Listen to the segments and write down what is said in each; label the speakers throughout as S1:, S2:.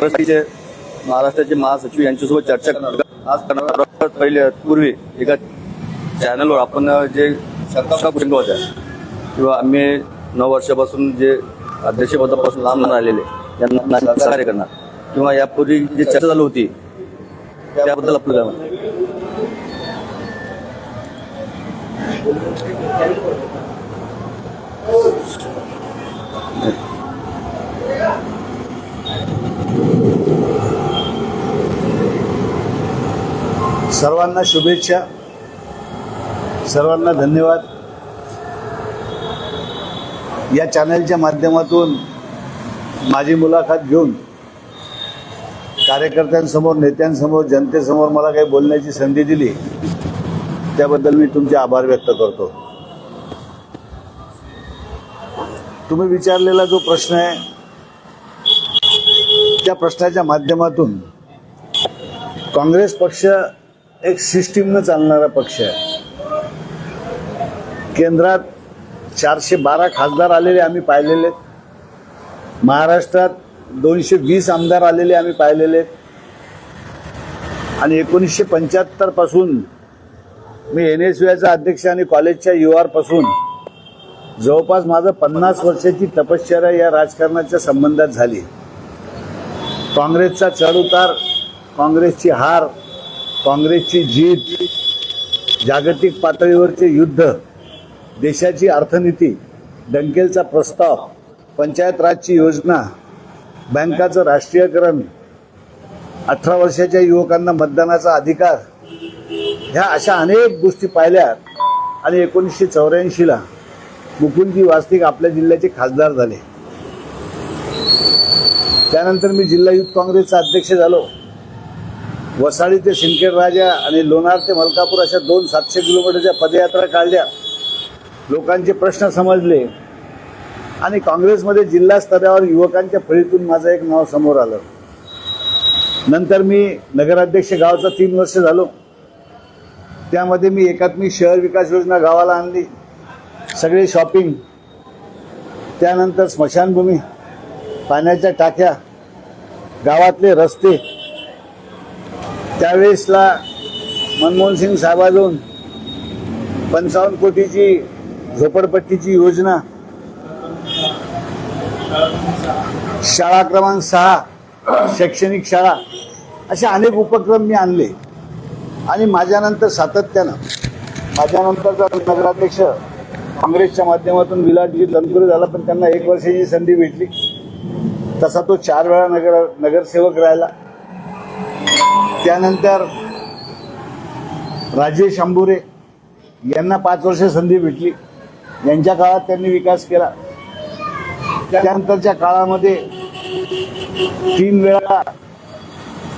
S1: काँग्रेसचे महाराष्ट्राचे महासचिव यांच्यासोबत चर्चा करणार आज करणार पहिले पूर्वी एका चॅनलवर आपण जे शंका होत्या किंवा आम्ही नऊ वर्षापासून जे अध्यक्षपदापासून लांब राहिलेले आलेले यांना सहकार्य करणार. किंवा यापूर्वी जी चर्चा चालू होती त्याबद्दल आपलं
S2: सर्वांना शुभेच्छा. सर्वांना धन्यवाद. या चॅनलच्या माध्यमातून माझी मुलाखत घेऊन कार्यकर्त्यांसमोर नेत्यांसमोर जनतेसमोर मला काही बोलण्याची संधी दिली त्याबद्दल मी तुमचे आभार व्यक्त करतो. तुम्ही विचारलेला जो प्रश्न आहे त्या प्रश्नाच्या माध्यमातून काँग्रेस पक्ष एक सिस्टीमनं चालणारा पक्ष आहे केंद्रात चारशे बारा खासदार आलेले आम्ही पाहिलेले आहेत. महाराष्ट्रात दोनशे वीस आमदार आलेले आम्ही पाहिलेले आहेत. आणि एकोणीसशे पंच्याहत्तरपासून मी एन एस चा अध्यक्ष आणि कॉलेजच्या यू आरपासून जवळपास माझं पन्नास वर्षाची तपश्चर्या या राजकारणाच्या संबंधात झाली काँग्रेसचा चढउतार काँग्रेसची हार काँग्रेसची जीत जागतिक पातळीवरचे युद्ध देशाची अर्थनीती डंकेलचा प्रस्ताव पंचायत राजची योजना बँकाचं राष्ट्रीयकरण अठरा वर्षाच्या युवकांना मतदानाचा अधिकार ह्या अशा अनेक गोष्टी पाहिल्या आणि एकोणीसशे चौऱ्याऐंशीला मुकुंदजी वास्तिक आपल्या जिल्ह्याचे खासदार झाले. त्यानंतर मी जिल्हा युथ काँग्रेसचा अध्यक्ष झालो. वसाळी ते सिंदखेड राजा आणि लोणार ते मलकापूर अशा दोन सातशे किलोमीटरच्या पदयात्रा काढल्या. लोकांचे प्रश्न समजले. आणि काँग्रेसमध्ये जिल्हा स्तरावर युवकांच्या फळीतून माझं एक नाव समोर आलं. नंतर मी नगराध्यक्ष गावचा तीन वर्ष झालो. त्यामध्ये मी एकात्मिक शहर विकास योजना गावाला आणली. सगळे शॉपिंग. त्यानंतर स्मशानभूमी. पाण्याच्या टाक्या. गावातले रस्ते. त्यावेळेसला मनमोहन सिंग साहेबाजून पंचावन्न कोटीची झोपडपट्टीची योजना शाळा क्रमांक सहा शैक्षणिक शाळा असे अनेक उपक्रम मी आणले. आणि माझ्यानंतर सातत्यानं माझ्यानंतरचा नगराध्यक्ष काँग्रेसच्या माध्यमातून विलाटजी तनपुरे झाला पण त्यांना एक वर्षाची संधी भेटली. तसा तो चार वेळा नगर नगरसेवक राहिला. त्यानंतर राजेश अंबुरे यांना पाच वर्ष संधी भेटली. यांच्या काळात त्यांनी विकास केला. त्यानंतरच्या काळामध्ये तीन वेळा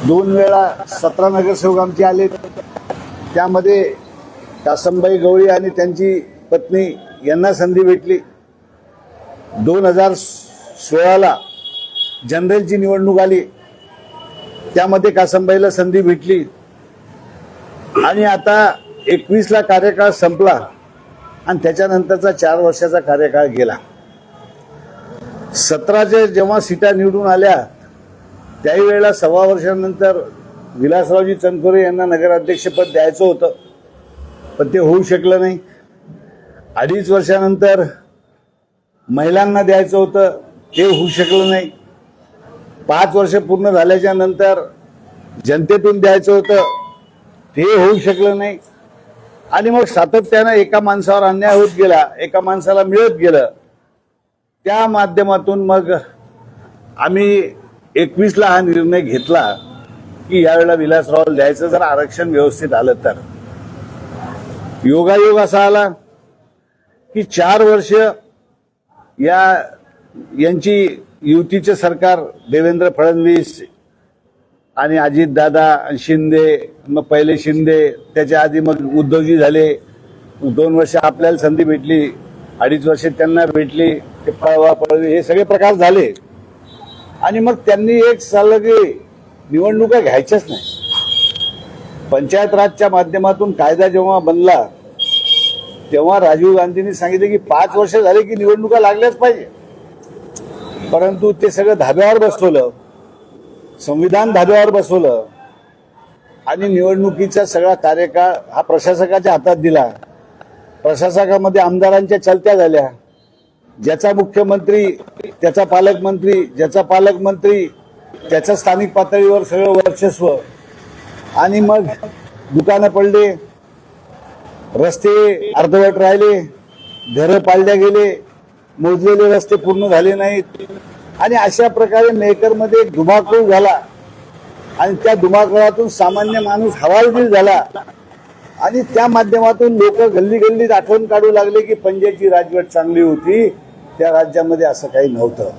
S2: दोन वेळा सतरा नगरसेवक आमचे आले. त्यामध्ये कासमबाई गवळी आणि त्यांची पत्नी यांना संधी भेटली. दोन हजार सोळाला जनरलची निवडणूक आली. त्यामध्ये कासंबाईला संधी भेटली. आणि आता एकवीसला कार्यकाळ संपला आणि त्याच्यानंतरचा चार वर्षाचा कार्यकाळ गेला. सतराच्या जेव्हा सीटा निवडून आल्या त्याही वेळेला सव्वा वर्षानंतर विलासरावजी चनखोरे यांना नगराध्यक्षपद द्यायचं होतं. पण ते होऊ शकलं नाही. अडीच वर्षानंतर महिलांना द्यायचं होतं. ते होऊ शकलं नाही. पाच वर्ष पूर्ण झाल्याच्यानंतर जनतेतून द्यायचं होतं ते होऊ शकलं नाही. आणि मग सातत्यानं एका माणसावर अन्याय होत गेला एका माणसाला मिळत गेलं त्या माध्यमातून मग आम्ही एकवीसला हा निर्णय घेतला की यावेळेला विलासराव द्यायचं जर आरक्षण व्यवस्थित आलं तर. योगायोग असा आला की चार वर्ष या यांची युतीचे सरकार देवेंद्र फडणवीस आणि अजितदादा शिंदे मग पहिले शिंदे त्याच्या आधी मग उद्धवजी झाले. दोन वर्ष आपल्याला संधी भेटली अडीच वर्ष त्यांना भेटली ते पळवा पळवी हे सगळे प्रकार झाले. आणि मग त्यांनी एक चाललं की निवडणुका घ्यायच्याच नाही. पंचायत राजच्या माध्यमातून कायदा जेव्हा बनला तेव्हा राजीव गांधींनी सांगितलं की पाच वर्ष झाले की निवडणुका लागल्याच पाहिजे. परंतु ते सगळं धाब्यावर बसवलं. संविधान धाब्यावर बसवलं. आणि निवडणुकीचा सगळा कार्यकाळ हा प्रशासकाच्या हातात दिला. प्रशासकामध्ये आमदारांच्या चलत्या झाल्या. ज्याचा मुख्यमंत्री त्याचा पालकमंत्री ज्याचा पालकमंत्री त्याच्या स्थानिक पातळीवर सगळं वर्चस्व. आणि मग दुकानं पडले रस्ते अर्धवट राहिले घरं पाळल्या गेले मोजलेले रस्ते पूर्ण झाले नाहीत. आणि अशा प्रकारे मेकरमध्ये एक धुमाकूळ झाला. आणि त्या धुमाकूळातून सामान्य माणूस हवालदिल झाला. आणि त्या माध्यमातून लोक गल्ली गल्लीत आठवण काढू लागले की पंजाबची राजवट चांगली होती. त्या राज्यामध्ये असं काही नव्हतं.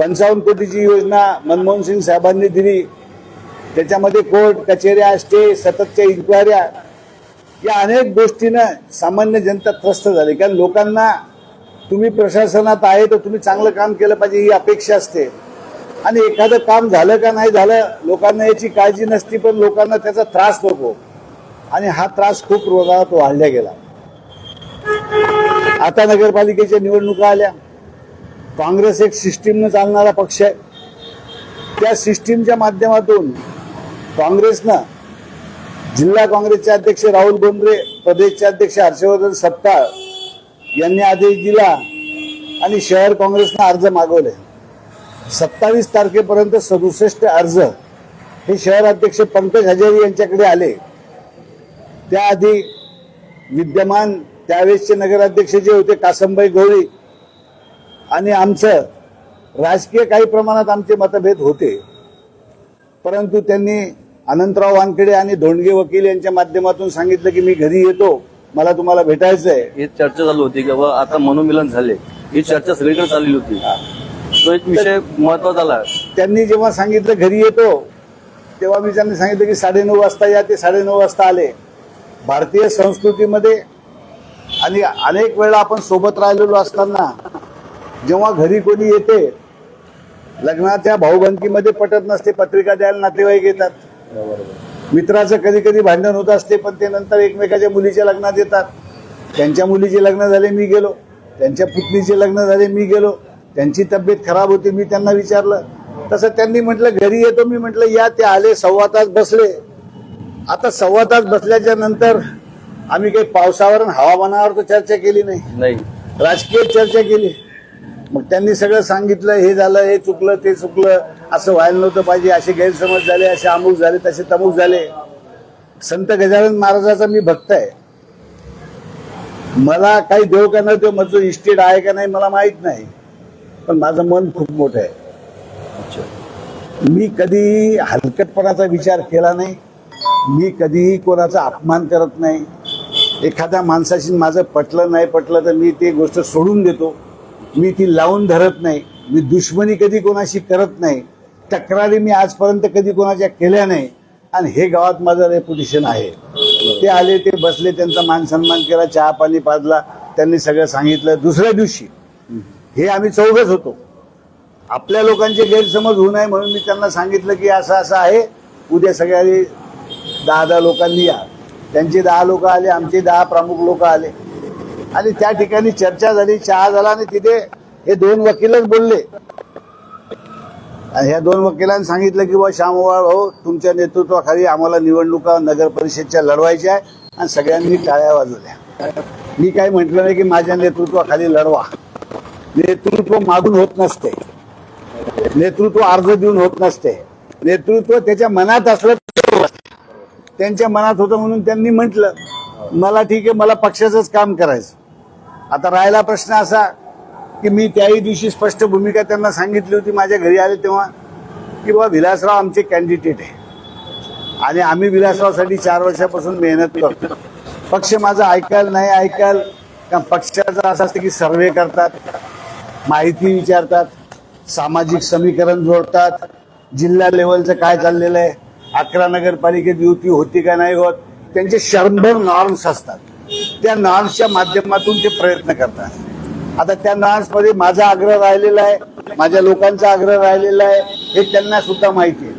S2: पंचावन्न कोटीची योजना मनमोहन सिंग साहेबांनी दिली. त्याच्यामध्ये कोर्ट कचेऱ्या स्टे सततच्या इन्क्वायऱ्या या अनेक गोष्टीनं सामान्य जनता त्रस्त झाली. कारण लोकांना तुम्ही प्रशासनात आहे तर तुम्ही चांगलं काम केलं पाहिजे ही अपेक्षा असते. आणि एखादं काम झालं का नाही झालं लोकांना याची काळजी नसती पण लोकांना त्याचा त्रास नको. आणि हा त्रास खूप रोगात वाढला गेला. आता नगरपालिकेच्या निवडणुका आल्या. काँग्रेस एक सिस्टीमनं चालणारा पक्ष आहे. त्या सिस्टीमच्या माध्यमातून काँग्रेसनं जिल्हा काँग्रेसचे अध्यक्ष राहुल बोंद्रे प्रदेशचे अध्यक्ष हर्षवर्धन सत्ताळ यांनी आदेश दिला आणि शहर काँग्रेसनं अर्ज मागवले. सत्तावीस तारखेपर्यंत सदुसष्ट अर्ज हे शहर अध्यक्ष पंकज हजारी यांच्याकडे आले. त्याआधी विद्यमान त्यावेळेसचे नगराध्यक्ष जे होते कासमबाई गवळी आणि आमचं राजकीय काही प्रमाणात आमचे मतभेद होते. परंतु त्यांनी अनंतराव वानखेडे आणि धोंडगे वकील यांच्या माध्यमातून सांगितलं की मी घरी येतो. मला तुम्हाला भेटायचं आहे
S1: ही चर्चा चालू होती की बाबा आता मनोमिलन झाले. ही चर्चा सगळीकडे चालली होती. तो एक विषय महत्त्वाचा आला.
S2: त्यांनी जेव्हा सांगितलं घरी येतो तेव्हा मी त्यांनी सांगितलं की साडेनऊ वाजता या ते साडेनऊ वाजता आले. भारतीय संस्कृतीमध्ये आणि अनेक वेळा आपण सोबत राहिलेलो असताना जेव्हा घरी कोणी येते लग्नाच्या भाऊबंदकीमध्ये पटत नसते पत्रिका द्यायला नातेवाईक येतात. मित्राचं कधी कधी भांडण होत असते पण ते नंतर एकमेकाच्या मुलीच्या लग्नात येतात. त्यांच्या मुलीचे लग्न झाले मी गेलो. त्यांच्या पुतणीचे लग्न झाले मी गेलो. त्यांची तब्येत खराब होती मी त्यांना विचारलं. तसं त्यांनी म्हटलं घरी येतो. मी म्हटलं या ते आले सव्वा तास बसले. आता सव्वा तास बसल्याच्या नंतर आम्ही काही पावसावर हवामानावर तर चर्चा केली नाही.
S1: नाही.
S2: राजकीय चर्चा केली. मग त्यांनी सगळं सांगितलं हे झालं हे चुकलं ते चुकलं. असं व्हायला नव्हतं पाहिजे. असे गैरसमज झाले असे अमुक झाले तसे तमुक झाले. संत गजानन महाराजाचा मी भक्त आहे. मला काही देव का न देव माझं इस्टेट आहे का नाही मला माहीत नाही. पण माझं मन खूप मोठं आहे. मी कधी हलकटपणाचा विचार केला नाही. मी कधीही कोणाचा अपमान करत नाही. एखाद्या माणसाशी माझं पटलं नाही पटलं तर मी ती गोष्ट सोडून देतो. मी ती लावून धरत नाही. मी दुश्मनी कधी कोणाशी करत नाही. तक्रारी मी आजपर्यंत कधी कोणाच्या केल्या नाही. आणि हे गावात माझं रेप्युटेशन आहे. ते आले ते बसले त्यांचा मान सन्मान केला चहा पाणी पाजला त्यांनी सगळं सांगितलं. दुसऱ्या दिवशी हे आम्ही चौघच होतो. आपल्या लोकांचे गैरसमज होऊ नये म्हणून मी त्यांना सांगितलं की असं असं आहे. उद्या सगळ्यांनी दहा दहा लोकांनी या. त्यांचे दहा लोक आले आमचे दहा प्रमुख लोक आले. आणि त्या ठिकाणी चर्चा झाली चहा झाला आणि तिथे हे दोन वकीलच बोलले. ह्या दोन वकिलांनी सांगितलं की बा श्यामवाळ भाऊ तुमच्या नेतृत्वाखाली आम्हाला निवडणुका नगर परिषदच्या लढवायच्या आहे आणि सगळ्यांनी टाळ्या वाजवल्या. मी काय म्हटलं नाही की माझ्या नेतृत्वाखाली लढवा. नेतृत्व मागून होत नसते. नेतृत्व अर्ज देऊन होत नसते. नेतृत्व त्याच्या मनात असलं त्यांच्या मनात होतं म्हणून त्यांनी म्हटलं मला ठीक आहे मला पक्षाचंच काम करायचं. आता राहिला प्रश्न असा की मी त्याही दिवशी स्पष्ट भूमिका त्यांना सांगितली होती माझ्या घरी आले तेव्हा की बाबा विलासराव आमचे कॅन्डिडेट आहे. आणि आम्ही विलासरावसाठी चार वर्षापासून मेहनत करतो. पक्ष माझं ऐकाल नाही ऐकाल कारण पक्षाचं असं असतं की सर्वे करतात माहिती विचारतात सामाजिक समीकरण जोडतात जिल्हा लेवलचं काय चाललेलं आहे अकरा नगरपालिकेत युती होती का नाही होत त्यांचे शंभर नॉर्म्स असतात. त्या नॉर्म्सच्या माध्यमातून ते प्रयत्न करतात. आता त्या नॉर्म्समध्ये माझा आग्रह राहिलेला आहे माझ्या लोकांचा आग्रह राहिलेला आहे हे त्यांना सुद्धा माहिती आहे.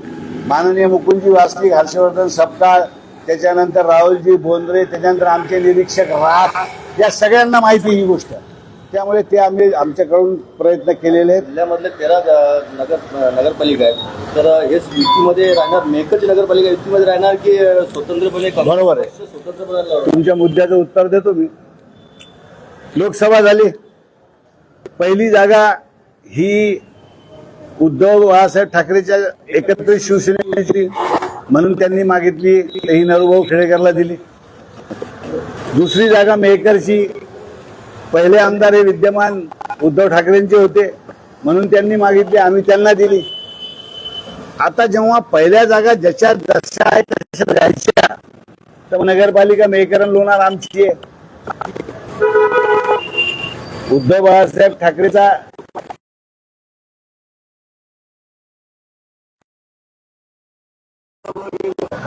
S2: माननीय मुकुंदजी वासनिक हर्षवर्धन सपकाळ त्याच्यानंतर राहुलजी बोंद्रे त्याच्यानंतर आमचे निरीक्षक राठ या सगळ्यांना माहिती आहे ही गोष्ट. त्यामुळे ते आम्ही आमच्याकडून प्रयत्न केलेले आहेत.
S1: जिल्ह्यामधले तेरा नगर नगरपालिका आहेत. तर हेच युतीमध्ये राहणार मेकरची नगरपालिका युतीमध्ये राहणार की स्वतंत्रपणे
S2: बरोबर आहे.
S1: स्वतंत्रपणे?
S2: तुमच्या मुद्द्याचं उत्तर देतो मी. लोकसभा झाली. पहिली जागा ही उद्धव बाळासाहेब ठाकरेच्या एकत्रित शिवसेनेची म्हणून त्यांनी मागितली. ही नरुभाऊ खेडेकरला दिली. दुसरी जागा मेहकरची. पहिले आमदार हे विद्यमान उद्धव ठाकरेंचे होते. म्हणून त्यांनी मागितली. आम्ही त्यांना दिली. आता जेव्हा पहिल्या जागा ज्याच्या जशा आहेत तशा द्यायच्या तर नगरपालिका मेहकरण लोणार आमची आहे. उद्धव बाळासाहेब ठाकरेचा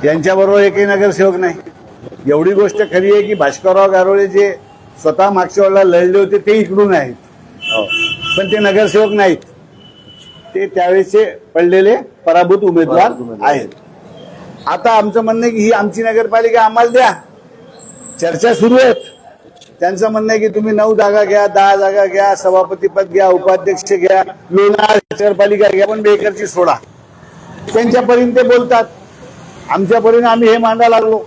S2: यांच्याबरोबर एकही नगरसेवक नाही. एवढी गोष्ट खरी आहे की भास्करराव गारोळे जे स्वतः मागच्या वेळेला लढले होते ते इकडून आहेत. पण ते नगरसेवक नाहीत. ते त्यावेळेचे पडलेले पराभूत उमेदवार आहेत. आता आमचं म्हणणं की ही आमची नगरपालिका आम्हाला द्या. चर्चा सुरू आहेत. त्यांचं म्हणणं आहे की तुम्ही नऊ जागा घ्या दहा जागा घ्या सभापतीपद घ्या उपाध्यक्ष घ्या लोणार नगरपालिका घ्या पण बेकरची सोडा. त्यांच्यापर्यंत ते बोलतात. आमच्यापर्यंत आम्ही हे मांडा लागलो.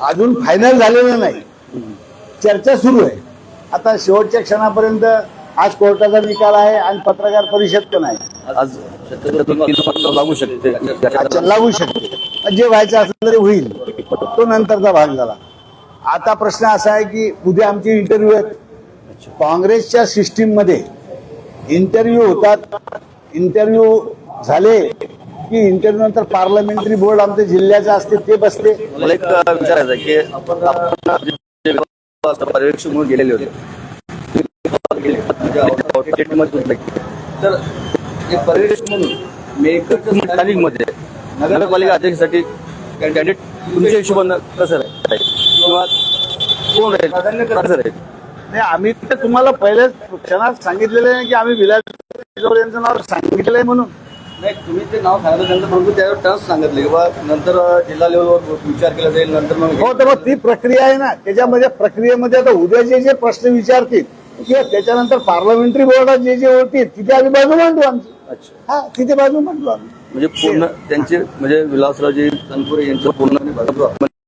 S2: अजून फायनल झालेलं नाही. चर्चा सुरू आहे. आता शेवटच्या क्षणापर्यंत आज कोर्टाचा निकाल आहे आणि पत्रकार परिषद पण आहे.
S1: आज शकते.
S2: लागू शकते. जे व्हायचं असलं तरी होईल. तो नंतरचा भाग झाला. आता प्रश्न असा आहे की उद्या आमचे इंटरव्ह्यू आहेत. काँग्रेसच्या सिस्टीममध्ये इंटरव्ह्यू होतात. इंटरव्ह्यू झाले की इंटरव्ह्यू नंतर पार्लमेंटरी बोर्ड आमच्या जिल्ह्याचं असते ते बसते.
S1: मला एक विचारायचं आहे की आपण पर्यवेक्षक म्हणून गेलेले होते. तर पर्यवेक्षक म्हणून मेकरच्या स्थानिकमध्ये नगरपालिका अध्यक्षासाठी कॅन्डिडेट तुमच्या हिशोबानं कसं राहील? किंवा कोण
S2: नाही आम्ही तर तुम्हाला पहिल्याच क्षणात सांगितलेलं आहे की आम्ही विलास यांचं नाव सांगितलेलं आहे म्हणून.
S1: नाही तुम्ही ते नाव सांगितलं त्यानंतर परंतु त्यावर टर्म्स सांगितले. किंवा नंतर जिल्हा लेवलवर विचार केला जाईल नंतर मग
S2: हो तर मग ती प्रक्रिया आहे ना त्याच्यामध्ये प्रक्रियेमध्ये आता उद्या जे जे प्रश्न विचारतील किंवा त्याच्यानंतर पार्लमेंटरी बोर्डात जे जे होतील तिथे आम्ही बाजू मांडू आमची.
S1: अच्छा.
S2: हा तिथे बाजू मांडू आम्ही.
S1: म्हणजे पूर्ण त्यांचे म्हणजे विलासरावजी तनपुरे यांचं पूर्ण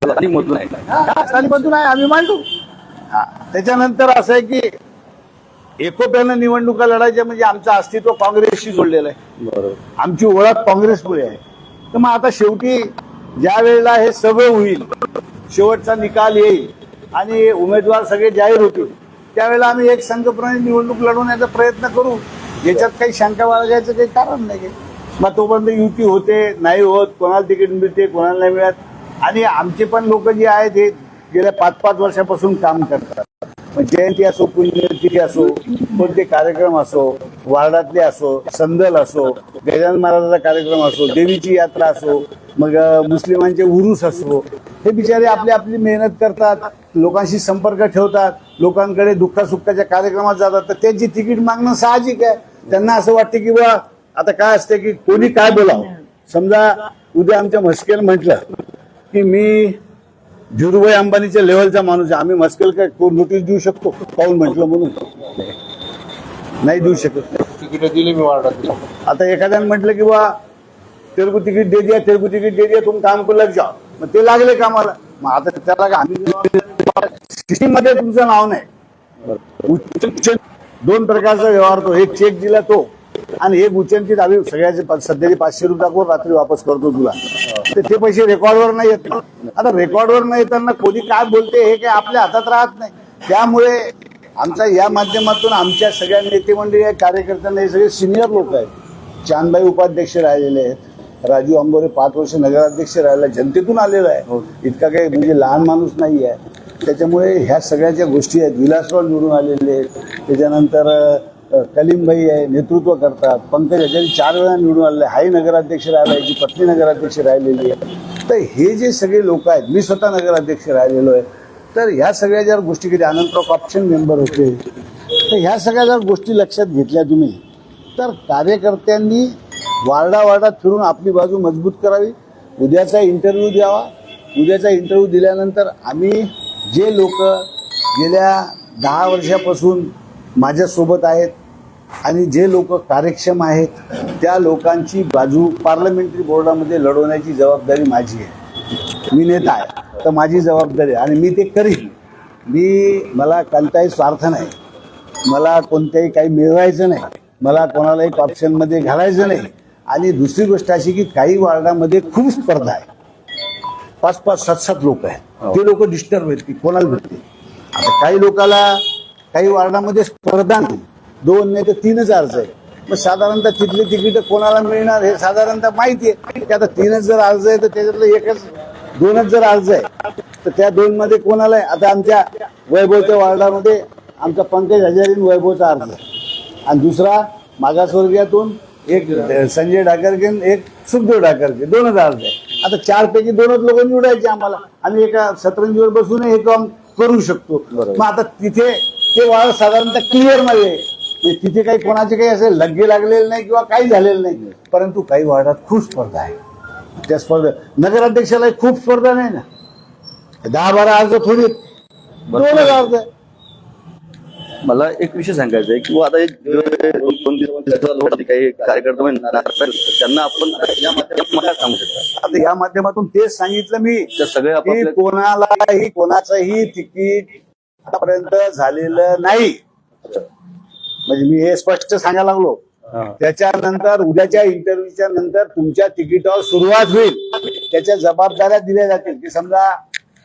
S1: मधून आहे.
S2: आम्ही मांडू हा. त्याच्यानंतर असं आहे की एकोप्यानं निवडणुका लढायच्या म्हणजे आमचं अस्तित्व काँग्रेसशी जोडलेलं आहे.
S1: बरोबर.
S2: आमची ओळख काँग्रेसमुळे आहे. तर मग आता शेवटी ज्या वेळेला हे सगळं होईल शेवटचा निकाल येईल आणि उमेदवार सगळे जाहीर होतील त्यावेळेला आम्ही एक संघप्रमाणे निवडणूक लढवण्याचा प्रयत्न करू. याच्यात काही शंका बाळगायचं काही कारण नाही मग तोपर्यंत युती होते नाही होत कोणाला तिकीट मिळते कोणाला नाही मिळत. आणि आमचे पण लोक जे आहेत हे गेल्या पाच पाच वर्षापासून काम करतात. मग जयंती असो पुण्यतिथी असो कोणते कार्यक्रम असो वार्डातले असो संदल असो गजानन महाराजाचा कार्यक्रम असो देवीची यात्रा असो मग मुस्लिमांचे उरूस असो हे बिचारे आपली आपली मेहनत करतात लोकांशी संपर्क ठेवतात लोकांकडे दुःखासुखाच्या कार्यक्रमात जातात तर त्यांची तिकीट मागणं साहजिक आहे. त्यांना असं वाटतं की बा आता काय असते की कोणी काय बोलावं? समजा उद्या आमच्या म्हस्केन म्हटलं की मी धीरूभाई अंबानीच्या लेवलचा माणूस आहे. आम्ही मस्कल काय नोटीस देऊ शकतो? पाऊल म्हटलं म्हणून. नाही देऊ शकत.
S3: दिली मी वार्डात.
S2: आता एखाद्याने म्हटलं की बा तेलगू तिकीट दे दिया तेलगू तिकीट दे दिया तुम काम को लग जाओ मग ते लागले कामाला. मग आता त्याला आम्ही सिस्टीममध्ये तुमचं नाव नाही. उच्च दोन प्रकारचा व्यवहार तो. एक चेक दिला तो. आणि एक उच्चंकित आम्ही सगळ्याचे सध्याचे पाचशे रुपये दाखवून रात्री वापस करतो तुला. ते पैसे रेकॉर्डवर नाही येत. आता रेकॉर्डवर नाही येताना कोणी काय बोलते हे काय आपल्या हातात राहत नाही. त्यामुळे आमच्या या माध्यमातून आमच्या सगळ्या नेते मंडळी कार्यकर्त्यांना हे सगळे सिनियर लोक आहेत. चांदबाई उपाध्यक्ष राहिलेले आहेत. राजू आंबोरे पाच वर्ष नगराध्यक्ष राहिला जनतेतून आलेला आहे. इतका काही म्हणजे लहान माणूस नाही आहे. त्याच्यामुळे ह्या सगळ्या ज्या गोष्टी आहेत विलासराव निवडून आलेले आहेत. त्याच्यानंतर कलीमबाई आहे नेतृत्व करतात पंकज हजारी चार वेळा निवडून आले हाही नगराध्यक्ष राहिला याची पत्नी नगराध्यक्ष राहिलेली आहे. तर हे जे सगळे लोक आहेत मी स्वतः नगराध्यक्ष राहिलेलो आहे. तर ह्या सगळ्या ज्या गोष्टी किती अनंतराव ऑप्शन मेंबर होते तर ह्या सगळ्या जर गोष्टी लक्षात घेतल्या तुम्ही तर कार्यकर्त्यांनी वार्डा वार्डात फिरून आपली बाजू मजबूत करावी. उद्याचा इंटरव्ह्यू द्यावा. उद्याचा इंटरव्ह्यू दिल्यानंतर आम्ही जे लोक गेल्या दहा वर्षापासून माझ्यासोबत आहेत आणि जे लोक कार्यक्षम आहेत त्या लोकांची बाजू पार्लमेंटरी बोर्डामध्ये लढवण्याची जबाबदारी माझी आहे. मी नेता आहे तर माझी जबाबदारी आहे. आणि मी ते करीन. मी मला कोणताही स्वार्थ नाही. मला कोणत्याही काही मिळवायचं नाही. मला कोणालाही ऑप्शनमध्ये घालायचं नाही. आणि दुसरी गोष्ट अशी की काही वार्डामध्ये खूप स्पर्धा आहे. पाच पाच सात सात लोक आहेत. ते लोक डिस्टर्ब आहेत की कोणाला भेटते आता काही लोकाला काही वार्डामध्ये स्पर्धा नाही. दोन नाही तर तीनच अर्ज आहे मग साधारणतः तिथली तिकीट कोणाला मिळणार हे साधारणतः माहिती आहे. की आता तीनच जर अर्ज आहे तर त्याच्यातलं एकच दोनच जर अर्ज आहे तर त्या दोन मध्ये कोणाला आहे? आता आमच्या वैभवच्या वार्डामध्ये आमचा पंकज हजारीन वैभवचा अर्ज आहे. आणि दुसरा मागासवर्गीयातून एक संजय आणि एक सुखदेव ढाकरगे दोनच अर्ज आहे आता चार पैकी दोनच लोक निवडायचे आम्हाला. आम्ही एका सतरंजीवर बसून हे काम करू शकतो. मग आता तिथे ते वाळ साधारणतः क्लिअरमध्ये आहे. तिथे काही कोणाचे काही असे लग्गे लागलेले नाही किंवा काही झालेलं नाही. परंतु काही वार्डात खूप स्पर्धा आहे. त्या स्पर्धा नगराध्यक्षाला खूप स्पर्धा नाही ना. दहा बारा अर्ज थोडी. दोनच अर्ज
S1: मला एक विषय सांगायचा आहे की बुवा आता एक दोन दिवस काही कार्यकर्ते त्यांना आपण या माध्यमातून सांगू शकता?
S2: आता या माध्यमातून तेच सांगितलं मी
S1: सगळे
S2: कोणालाही कोणाचंही तिकीट आतापर्यंत झालेलं नाही. म्हणजे मी हे स्पष्ट सांगायला लागलो. त्याच्यानंतर उद्याच्या इंटरव्ह्यूच्या नंतर तुमच्या तिकिटावर सुरुवात होईल. त्याच्या जबाबदाऱ्या दिल्या जातील. की समजा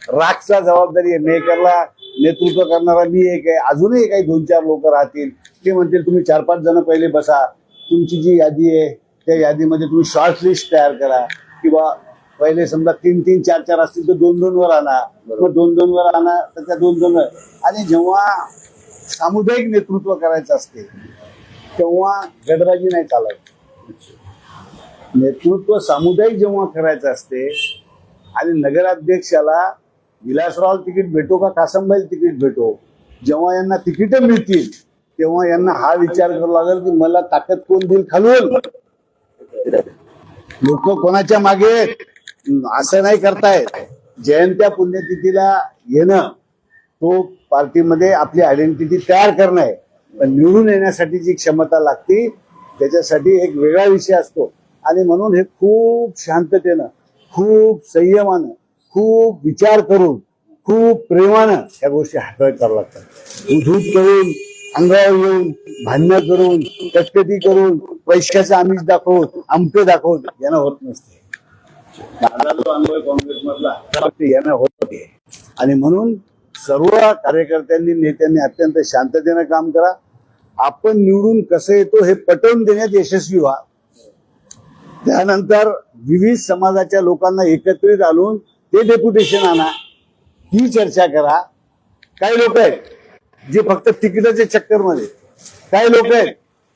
S2: रागचा जबाबदारी आहे मेकरला नेतृत्व करणारा मी एक आहे अजूनही काही दोन चार लोक राहतील. ते म्हणतील तुम्ही चार पाच जण पहिले बसा. तुमची जी यादी आहे त्या यादीमध्ये तुम्ही शॉर्ट लिस्ट तयार करा. किंवा पहिले समजा तीन तीन चार चार असतील तर दोन दोन वर आणा. मग दोन दोन वर आणा तर त्या दोन दोन आणि जेव्हा सामुदायिक नेतृत्व करायचं असते तेव्हा गदराजी नाही चालत नेतृत्व सामुदायिक जेव्हा करायचं असते आणि नगराध्यक्षाला विलासराव तिकीट भेटो का कासंबाई तिकीट भेटो जेव्हा यांना तिकीट मिळतील तेव्हा यांना हा विचार करावा लागेल की मला ताकद कोण देईल खालून? लोक कोणाच्या मागे? असं नाही करतायत. जयंत्या पुण्यतिथीला येणं तो पार्टीमध्ये आपली आयडेंटिटी तयार करणं आहे. पण निवडून येण्यासाठी जी क्षमता लागते त्याच्यासाठी एक वेगळा विषय असतो. आणि म्हणून हे खूप शांततेनं खूप संयमानं खूप विचार करून खूप प्रेमानं या गोष्टी हाताळत कराव्या लागतात. उधूत करून अंगावर येऊन भांडणं करून कटकटी करून पैशाचं आमिष दाखवून आमटं दाखवून यांना होत नसते. यांना होत आणि म्हणून सर्व कार्यकर्त्यांनी नेत्यांनी अत्यंत शांततेनं काम करा. आपण निवडून कसं येतो हे पटवून देण्यात यशस्वी व्हा. त्यानंतर विविध समाजाच्या लोकांना एकत्रित आणून ते डेप्युटेशन आणा. ही चर्चा करा. काही लोक आहेत जे फक्त तिकिटाच्या चक्करमध्ये काही लोक आहेत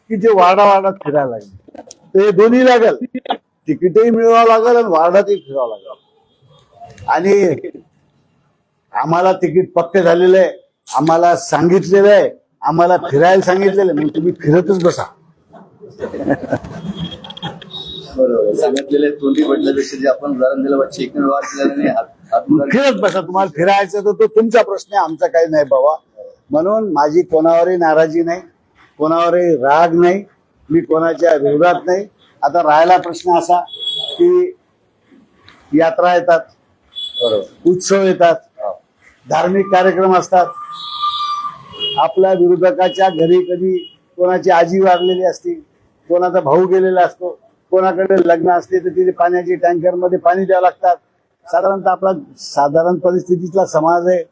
S2: की जे वाडा वाडात फिरायला लागले. तर हे दोन्ही लागल. तिकीटही मिळवावं लागेल आणि वार्डातही फिरावं लागेल. आणि आम्हाला तिकीट पक्क झालेलं आहे. आम्हाला सांगितलेलं आहे. आम्हाला फिरायला सांगितलेलं आहे. मग तुम्ही फिरतच बसा.
S1: बरोबर. सांगितलेले तोंडी जे आपण उदाहरण दिलं व्यवहार
S2: फिरत बसा. तुम्हाला फिरायचं तर तो तुमचा प्रश्न आहे. आमचा काही नाही बाबा. म्हणून माझी कोणावरही नाराजी नाही. कोणावरही राग नाही. मी कोणाच्या विरोधात नाही. आता राहिला प्रश्न असा की यात्रा येतात.
S1: बरोबर.
S2: उत्सव येतात. धार्मिक कार्यक्रम असतात. आपल्या विरोधकाच्या घरी कधी कोणाची आजी वारलेली असते कोणाचा भाऊ गेलेला असतो कोणाकडे लग्न असते तर तिथे पाण्याची टँकरमध्ये पाणी द्यावं लागतात. साधारणतः आपला साधारण परिस्थितीतला समाज आहे.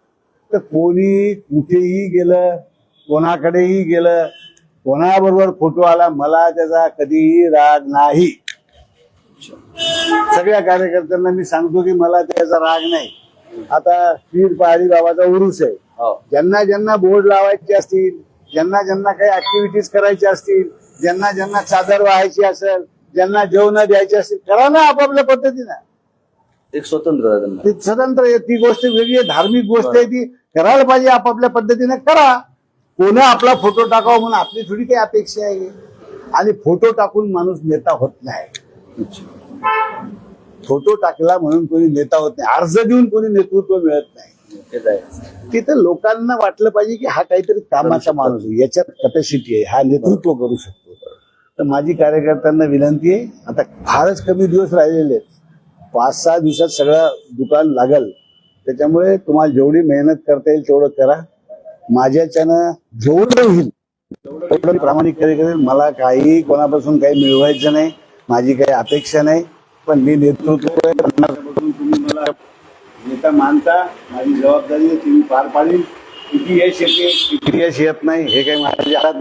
S2: तर कोणी कुठेही गेलं कोणाकडेही गेलं कोणाबरोबर फोटो आला मला त्याचा कधीही राग नाही. सगळ्या कार्यकर्त्यांना मी सांगतो की मला त्याचा राग नाही. आता पीर पहाडी बाबाचा उरूस आहे.
S1: हो.
S2: ज्यांना ज्यांना बोर्ड लावायचे असतील ज्यांना ज्यांना काही ऍक्टिव्हिटीज करायच्या असतील ज्यांना ज्यांना चादर व्हायची असेल ज्यांना जेवण द्यायची असतील करा ना आपापल्या पद्धतीनं.
S1: एक स्वतंत्र
S2: ती स्वतंत्र ती गोष्ट वेगळी आहे धार्मिक गोष्ट आहे ती. करायला पाहिजे आपापल्या पद्धतीने करा. कोणी आपला फोटो टाकावा म्हणून आपली थोडी काही अपेक्षा आहे. आणि फोटो टाकून माणूस नेता होत नाही. फोटो टाकला म्हणून कोणी नेता होत नाही. अर्ज देऊन कोणी नेतृत्व मिळत नाही. तिथं लोकांना वाटलं पाहिजे की हा काहीतरी कामाचा माणूस आहे. याच्यात कपॅसिटी आहे. हा नेतृत्व करू शकतो. तर माझी कार्यकर्त्यांना विनंती आहे आता फारच कमी दिवस राहिलेले आहेत. पाच सहा दिवसात सगळं दुकान लागल. त्याच्यामुळे तुम्हाला जेवढी मेहनत करता येईल तेवढं करा. माझ्याच्यानं जेवढं होईल तेवढं प्रामाणिकपणे करेल मला काही कोणापासून काही मिळवायचं नाही. माझी काही अपेक्षा नाही. पण मी नेतृत्व करणार. तुम्ही मला नेता मानता माझी जबाबदारी आहे पार पाडील किती यश येते किती यश येत नाही हे काही माझ्या हातात